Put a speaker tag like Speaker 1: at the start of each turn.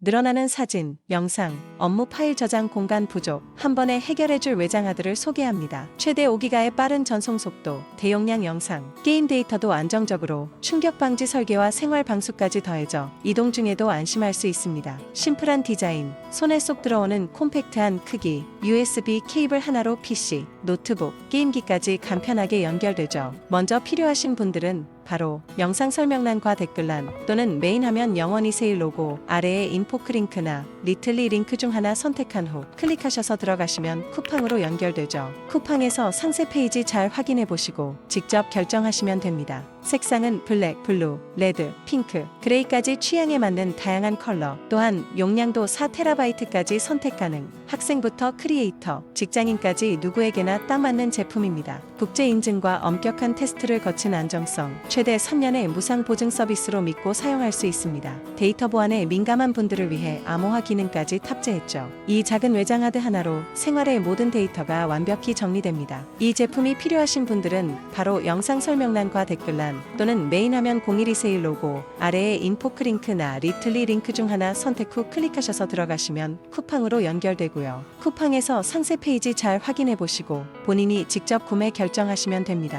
Speaker 1: 늘어나는 사진, 영상, 업무 파일 저장 공간 부족, 한 번에 해결해줄 외장하드를 소개합니다. 최대 5기가의 빠른 전송 속도, 대용량 영상, 게임 데이터도 안정적으로 충격 방지 설계와 생활 방수까지 더해져 이동 중에도 안심할 수 있습니다. 심플한 디자인, 손에 쏙 들어오는 콤팩트한 크기, USB 케이블 하나로 PC, 노트북, 게임기까지 간편하게 연결되죠. 먼저 필요하신 분들은 바로 영상 설명란과 댓글란 또는 메인 화면 영원히 세일 로고 아래에 인포크 링크나 리틀리 링크 중 하나 선택한 후 클릭하셔서 들어가시면 쿠팡으로 연결되죠. 쿠팡에서 상세 페이지 잘 확인해 보시고 직접 결정하시면 됩니다. 색상은 블랙, 블루, 레드, 핑크, 그레이까지 취향에 맞는 다양한 컬러, 또한 용량도 4TB까지 선택 가능. 학생부터 크리에이터, 직장인까지 누구에게나 딱 맞는 제품입니다. 국제 인증과 엄격한 테스트를 거친 안정성, 최대 3년의 무상 보증 서비스로 믿고 사용할 수 있습니다. 데이터 보안에 민감한 분들을 위해 암호화 기능까지 탑재했죠. 이 작은 외장 하드 하나로 생활의 모든 데이터가 완벽히 정리됩니다. 이 제품이 필요하신 분들은 바로 영상 설명란과 댓글란 또는 메인 화면 012 세일 로고 아래에 인포크 링크나 리틀리 링크 중 하나 선택 후 클릭하셔서 들어가시면 쿠팡으로 연결되고요. 쿠팡에서 상세 페이지 잘 확인해 보시고 본인이 직접 구매 결정하시면 됩니다.